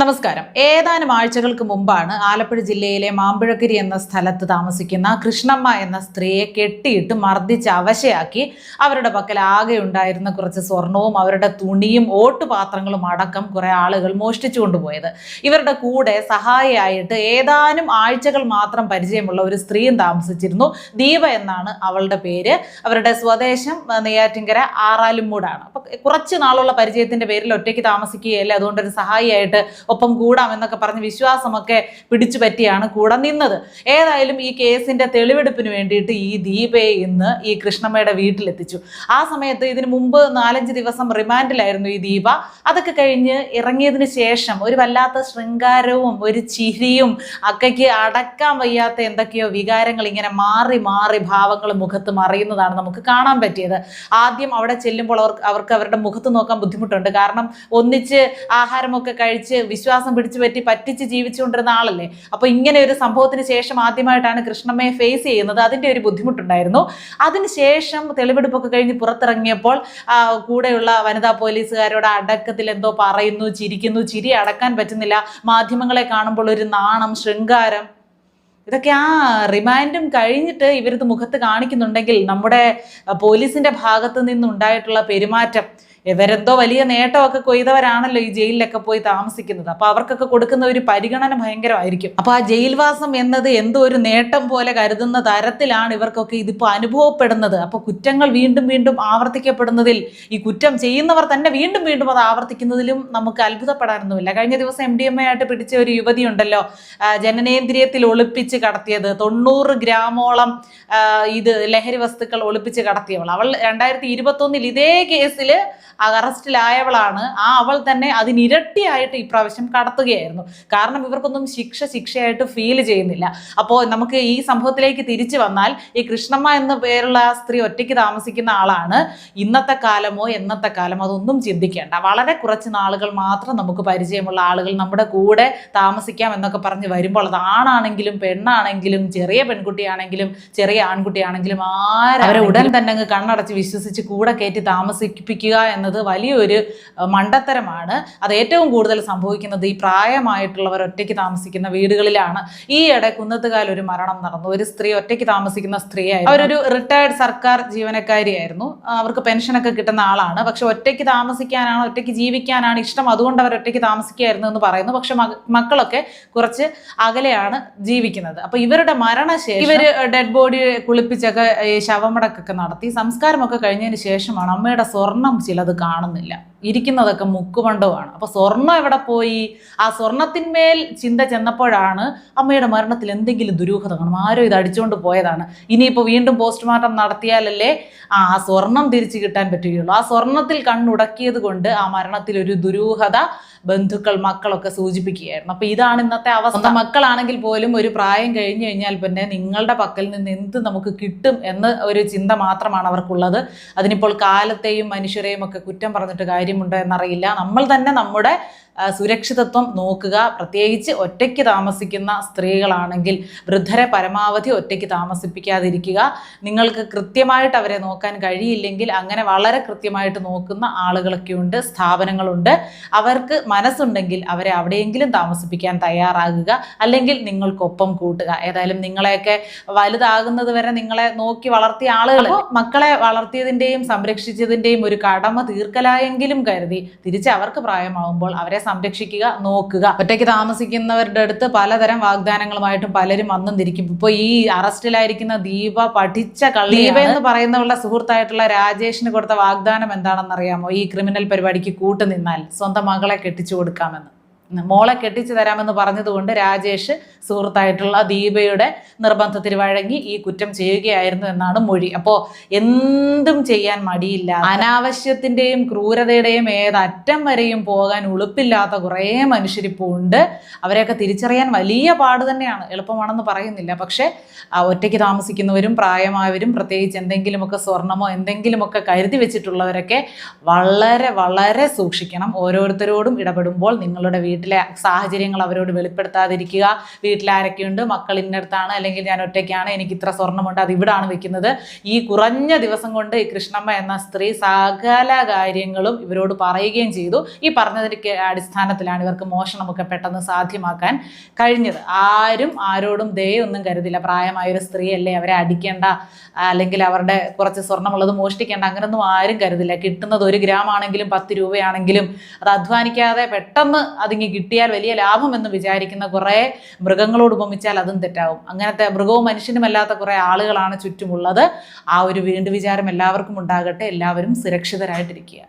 നമസ്കാരം. ഏതാനും ആഴ്ചകൾക്ക് മുമ്പാണ് ആലപ്പുഴ ജില്ലയിലെ മാമ്പഴക്കരി എന്ന സ്ഥലത്ത് താമസിക്കുന്ന കൃഷ്ണമ്മ എന്ന സ്ത്രീയെ കെട്ടിയിട്ട് മർദ്ദിച്ച് അവശയാക്കി അവരുടെ പക്കൽ ആകെ ഉണ്ടായിരുന്ന കുറച്ച് സ്വർണവും അവരുടെ തുണിയും ഓട്ടുപാത്രങ്ങളും അടക്കം കുറെ ആളുകൾ മോഷ്ടിച്ചു കൊണ്ടുപോയത്. ഇവരുടെ കൂടെ സഹായിയായിട്ട് ഏതാനും ആഴ്ചകൾ മാത്രം പരിചയമുള്ള ഒരു സ്ത്രീയും താമസിച്ചിരുന്നു. ദീപ എന്നാണ് അവളുടെ പേര്. അവരുടെ സ്വദേശം നെയ്യാറ്റിങ്കര ആറാലുംമൂടാണ് ആറാലുമൂടാണ്. അപ്പൊ കുറച്ച് നാളുള്ള പരിചയത്തിന്റെ പേരിൽ ഒറ്റയ്ക്ക് താമസിക്കുകയല്ലേ? അതുകൊണ്ടൊരു സഹായിയായിട്ട് ഒപ്പം കൂടാം എന്നൊക്കെ പറഞ്ഞ് വിശ്വാസമൊക്കെ പിടിച്ചു പറ്റിയാണ് കൂടെ നിന്നത്. ഏതായാലും ഈ കേസിന്റെ തെളിവെടുപ്പിന് വേണ്ടിയിട്ട് ഈ ദീപയെ ഇന്ന് ഈ കൃഷ്ണമ്മയുടെ വീട്ടിലെത്തിച്ചു. ആ സമയത്ത് ഇതിന് മുമ്പ് നാലഞ്ച് ദിവസം റിമാൻഡിലായിരുന്നു ഈ ദീപ. അതൊക്കെ കഴിഞ്ഞ് ഇറങ്ങിയതിന് ശേഷം ഒരു വല്ലാത്ത ശൃംഗാരവും ഒരു ചിരിയും അക്കയ്ക്ക് അടക്കാൻ വയ്യാത്ത എന്തൊക്കെയോ വികാരങ്ങൾ ഇങ്ങനെ മാറി മാറി ഭാവങ്ങൾ മുഖത്ത് മറിയുന്നതാണ് നമുക്ക് കാണാൻ പറ്റിയത്. ആദ്യം അവിടെ ചെല്ലുമ്പോൾ അവർക്ക് അവർക്ക് അവരുടെ മുഖത്ത് നോക്കാൻ ബുദ്ധിമുട്ടുണ്ട്. കാരണം ഒന്നിച്ച് ആഹാരമൊക്കെ കഴിച്ച് വിശ്വാസം പിടിച്ചു പറ്റി പറ്റിച്ച് ജീവിച്ചുകൊണ്ടിരുന്ന ആളല്ലേ? അപ്പൊ ഇങ്ങനെ ഒരു സംഭവത്തിന് ശേഷം ആദ്യമായിട്ടാണ് കൃഷ്ണമ്മയെ ഫേസ് ചെയ്യുന്നത്. അതിന്റെ ഒരു ബുദ്ധിമുട്ടുണ്ടായിരുന്നു. അതിനുശേഷം തെളിവെടുപ്പൊക്കെ കഴിഞ്ഞ് പുറത്തിറങ്ങിയപ്പോൾ കൂടെയുള്ള വനിതാ പോലീസുകാരോട് അടക്കത്തിൽ എന്തോ പറയുന്നു ചിരിക്കുന്നു. ചിരി അടക്കാൻ പറ്റുന്നില്ല. മാധ്യമങ്ങളെ കാണുമ്പോൾ ഒരു നാണം ശൃംഗാരം. ഇതൊക്കെ ആ റിമാൻഡും കഴിഞ്ഞിട്ട് ഇവരിത് മുഖത്ത് കാണിക്കുന്നുണ്ടെങ്കിൽ നമ്മുടെ പോലീസിന്റെ ഭാഗത്ത് നിന്നുണ്ടായിട്ടുള്ള പെരുമാറ്റം ഇവരെന്തോ വലിയ നേട്ടമൊക്കെ കൊയ്തവരാണല്ലോ ഈ ജയിലിലൊക്കെ പോയി താമസിക്കുന്നത്. അപ്പൊ അവർക്കൊക്കെ കൊടുക്കുന്ന ഒരു പരിഗണന ഭയങ്കരമായിരിക്കും. അപ്പൊ ആ ജയിൽവാസം എന്നത് എന്തോ ഒരു നേട്ടം പോലെ കരുതുന്ന തരത്തിലാണ് ഇവർക്കൊക്കെ ഇതിപ്പോ അനുഭവപ്പെടുന്നത്. അപ്പൊ കുറ്റങ്ങൾ വീണ്ടും വീണ്ടും ആവർത്തിക്കപ്പെടുന്നതിൽ ഈ കുറ്റം ചെയ്യുന്നവർ തന്നെ വീണ്ടും വീണ്ടും അത് ആവർത്തിക്കുന്നതിലും നമുക്ക് അത്ഭുതപ്പെടാനൊന്നുമില്ല. കഴിഞ്ഞ ദിവസം എം ഡി എം എ ആയിട്ട് പിടിച്ച ഒരു യുവതി ഉണ്ടല്ലോ ജനനേന്ദ്രിയത്തിൽ ഒളിപ്പിച്ച് കടത്തിയത്. തൊണ്ണൂറ് ഗ്രാമോളം ഇത് ലഹരി വസ്തുക്കൾ ഒളിപ്പിച്ച് കടത്തിയവൾ. അവൾ രണ്ടായിരത്തി ഇരുപത്തൊന്നിൽ ഇതേ കേസിൽ അറസ്റ്റിലായവളാണ്. ആ അവൾ തന്നെ അതിനിരട്ടിയായിട്ട് ഇപ്രാവശ്യം കടത്തുകയായിരുന്നു. കാരണം ഇവർക്കൊന്നും ശിക്ഷ ശിക്ഷയായിട്ട് ഫീൽ ചെയ്യുന്നില്ല. അപ്പോൾ നമുക്ക് ഈ സംഭവത്തിലേക്ക് തിരിച്ചു വന്നാൽ ഈ കൃഷ്ണമ്മ എന്ന പേരുള്ള സ്ത്രീ ഒറ്റയ്ക്ക് താമസിക്കുന്ന ആളാണ്. ഇന്നത്തെ കാലമോ എന്നത്തെ കാലമോ അതൊന്നും ചിന്തിക്കേണ്ട. വളരെ കുറച്ച് നാളുകൾ മാത്രം നമുക്ക് പരിചയമുള്ള ആളുകൾ നമ്മുടെ കൂടെ താമസിക്കാം എന്നൊക്കെ പറഞ്ഞ് വരുമ്പോൾ അത് ആണാണെങ്കിലും പെണ്ണാണെങ്കിലും ചെറിയ പെൺകുട്ടിയാണെങ്കിലും ചെറിയ ആൺകുട്ടിയാണെങ്കിലും ആരും അവരെ ഉടൻ തന്നെ അങ്ങ് കണ്ണടച്ച് വിശ്വസിച്ച് കൂടെ കയറ്റി താമസിപ്പിക്കുക എന്നത് വലിയൊരു മണ്ടത്തരമാണ്. അത് ഏറ്റവും കൂടുതൽ സംഭവിക്കുന്നത് ഈ പ്രായമായിട്ടുള്ളവർ ഒറ്റയ്ക്ക് താമസിക്കുന്ന വീടുകളിലാണ്. ഈ ഇടെ കുന്നത്തുകാൽ ഒരു മരണം നടന്നു. ഒരു സ്ത്രീ ഒറ്റയ്ക്ക് താമസിക്കുന്ന സ്ത്രീയായിരുന്നു. അവരൊരു റിട്ടയർഡ് സർക്കാർ ജീവനക്കാരിയായിരുന്നു. അവർക്ക് പെൻഷനൊക്കെ കിട്ടുന്ന ആളാണ്. പക്ഷെ ഒറ്റയ്ക്ക് താമസിക്കാനാണ് ഒറ്റയ്ക്ക് ജീവിക്കാനാണ് ഇഷ്ടം. അതുകൊണ്ട് അവർ ഒറ്റയ്ക്ക് താമസിക്കുകയായിരുന്നു എന്ന് പറയുന്നു. പക്ഷെ മക്കളൊക്കെ കുറച്ച് അകലെയാണ് ജീവിക്കുന്നത്. അപ്പൊ ഇവരുടെ മരണശേഷം ഇവർ ഡെഡ് ബോഡി കുളിപ്പിച്ചൊക്കെ ശവമടക്കൊക്കെ നടത്തി. സംസ്കാരമൊക്കെ കഴിഞ്ഞതിന് ശേഷമാണ് അമ്മയുടെ സ്വർണം ചിലത് കാണുന്നില്ല. ഇരിക്കുന്നതൊക്കെ മുക്കുമണ്ഡവുമാണ് അപ്പോൾ സ്വർണം എവിടെ പോയി? ആ സ്വർണത്തിന്മേൽ ചിന്ത ചെന്നപ്പോഴാണ് അമ്മയുടെ മരണത്തിൽ എന്തെങ്കിലും ദുരൂഹത കാണും. ആരോ ഇത് അടിച്ചുകൊണ്ട് പോയതാണ്. ഇനിയിപ്പോൾ വീണ്ടും പോസ്റ്റ്മോർട്ടം നടത്തിയാലല്ലേ ആ സ്വർണം തിരിച്ചു കിട്ടാൻ പറ്റുകയുള്ളൂ. ആ സ്വർണത്തിൽ കണ്ണുടക്കിയത് കൊണ്ട് ആ മരണത്തിൽ ഒരു ദുരൂഹത ബന്ധുക്കൾ മക്കളൊക്കെ സൂചിപ്പിക്കുകയായിരുന്നു. അപ്പോൾ ഇതാണ് ഇന്നത്തെ അവസ്ഥ. മക്കളാണെങ്കിൽ പോലും ഒരു പ്രായം കഴിഞ്ഞു കഴിഞ്ഞാൽ പിന്നെ നിങ്ങളുടെ പക്കൽ നിന്ന് എന്ത് നമുക്ക് കിട്ടും എന്ന് ഒരു ചിന്ത മാത്രമാണ് അവർക്കുള്ളത്. അതിനിപ്പോൾ കാലത്തെയും മനുഷ്യരെയും ഒക്കെ കുറ്റം പറഞ്ഞിട്ട് കാര്യമുണ്ടോ എന്നറിയില്ല. നമ്മൾ തന്നെ നമ്മുടെ സുരക്ഷിതത്വം നോക്കുക. പ്രത്യേകിച്ച് ഒറ്റയ്ക്ക് താമസിക്കുന്ന സ്ത്രീകളാണെങ്കിൽ വൃദ്ധരെ പരമാവധി ഒറ്റയ്ക്ക് താമസിപ്പിക്കാതിരിക്കുക. നിങ്ങൾക്ക് കൃത്യമായിട്ട് അവരെ നോക്കാൻ കഴിയില്ലെങ്കിൽ അങ്ങനെ വളരെ കൃത്യമായിട്ട് നോക്കുന്ന ആളുകളൊക്കെ ഉണ്ട് സ്ഥാപനങ്ങളുണ്ട്. അവർക്ക് മനസ്സുണ്ടെങ്കിൽ അവരെ അവിടെയെങ്കിലും താമസിപ്പിക്കാൻ തയ്യാറാകുക. അല്ലെങ്കിൽ നിങ്ങൾക്കൊപ്പം കൂട്ടുക. ഏതായാലും നിങ്ങളെയൊക്കെ വലുതാകുന്നത് വരെ നിങ്ങളെ നോക്കി വളർത്തിയ ആളുകൾ മക്കളെ വളർത്തിയതിന്റെയും സംരക്ഷിച്ചതിന്റെയും ഒരു കടമ തീർക്കലായെങ്കിലും കരുതി തിരിച്ച് അവർക്ക് പ്രായമാകുമ്പോൾ അവരെ സംരക്ഷിക്കുക നോക്കുക. ഒറ്റയ്ക്ക് താമസിക്കുന്നവരുടെ അടുത്ത് പലതരം വാഗ്ദാനങ്ങളുമായിട്ടും പലരും വന്നും തിരിക്കും. ഇപ്പോൾ ഈ അറസ്റ്റിലായിരിക്കുന്ന ദീപ പഠിച്ച കള്ളി ദീപ എന്ന് പറയുന്നവളുടെ സുഹൃത്തായിട്ടുള്ള രാജേഷിന് കൊടുത്ത വാഗ്ദാനം എന്താണെന്ന് അറിയാമോ ഈ ക്രിമിനൽ പരിപാടിക്ക് കൂട്ടുനിന്നാൽ സ്വന്തം മകളെ കെട്ടിച്ചു കൊടുക്കാമെന്ന്. മോളെ കെട്ടിച്ചു തരാമെന്ന് പറഞ്ഞതുകൊണ്ട് രാജേഷ് സുഹൃത്തായിട്ടുള്ള ദീപയുടെ നിർബന്ധത്തിൽ വഴങ്ങി ഈ കുറ്റം ചെയ്യുകയായിരുന്നു എന്നാണ് മൊഴി. അപ്പോൾ എന്തും ചെയ്യാൻ മടിയില്ല അനാവശ്യത്തിന്റെയും ക്രൂരതയുടെയും ഏതറ്റം വരെയും പോകാൻ ഉളുപ്പില്ലാത്ത കുറേ മനുഷ്യരിപ്പോൾ ഉണ്ട് അവരെയൊക്കെ തിരിച്ചറിയാൻ വലിയ പാട് തന്നെയാണ്. എളുപ്പമാണെന്ന് പറയുന്നില്ല. പക്ഷേ ഒറ്റയ്ക്ക് താമസിക്കുന്നവരും പ്രായമായവരും പ്രത്യേകിച്ച് എന്തെങ്കിലുമൊക്കെ സ്വർണമോ എന്തെങ്കിലുമൊക്കെ കരുതി വെച്ചിട്ടുള്ളവരൊക്കെ വളരെ വളരെ സൂക്ഷിക്കണം. ഓരോരുത്തരോടും ഇടപെടുമ്പോൾ നിങ്ങളുടെ വീട് വീട്ടിലെ സാഹചര്യങ്ങൾ അവരോട് വെളിപ്പെടുത്താതിരിക്കുക. വീട്ടിൽ ആരൊക്കെയുണ്ട്? മക്കൾ ഇന്നടത്താണ്. അല്ലെങ്കിൽ ഞാൻ ഒറ്റയ്ക്കാണ്. എനിക്ക് ഇത്ര സ്വർണമുണ്ട് അത് ഇവിടാണ് വെക്കുന്നത്. ഈ കുറഞ്ഞ ദിവസം കൊണ്ട് ഈ കൃഷ്ണമ്മ എന്ന സ്ത്രീ സകല കാര്യങ്ങളും ഇവരോട് പറയുകയും ചെയ്തു. ഈ പറഞ്ഞതിന്റെ അടിസ്ഥാനത്തിലാണ് ഇവർക്ക് മോഷണമൊക്കെ പെട്ടെന്ന് സാധ്യമാക്കാൻ കഴിഞ്ഞത്. ആരും ആരോടും ദയൊന്നും കരുതില്ല. പ്രായമായൊരു സ്ത്രീയല്ലേ അവരെ അടിക്കേണ്ട. അല്ലെങ്കിൽ അവരുടെ കുറച്ച് സ്വർണമുള്ളത് മോഷ്ടിക്കേണ്ട. അങ്ങനൊന്നും ആരും കരുതില്ല. കിട്ടുന്നത് ഒരു ഗ്രാം ആണെങ്കിലും പത്ത് രൂപയാണെങ്കിലും അത് അധ്വാനിക്കാതെ പെട്ടെന്ന് അതിങ്ങ് കിട്ടിയാൽ വലിയ ലാഭം എന്ന് വിചാരിക്കുന്ന കുറേ മൃഗങ്ങളോട് ഉപമിച്ചാൽ അതും തെറ്റാവും. അങ്ങനത്തെ മൃഗവും മനുഷ്യനുമല്ലാത്ത കുറേ ആളുകളാണ് ചുറ്റുമുള്ളത്. ആ ഒരു വീണ്ടും വിചാരം എല്ലാവർക്കും ഉണ്ടാകട്ടെ. എല്ലാവരും സുരക്ഷിതരായിട്ടിരിക്കുക.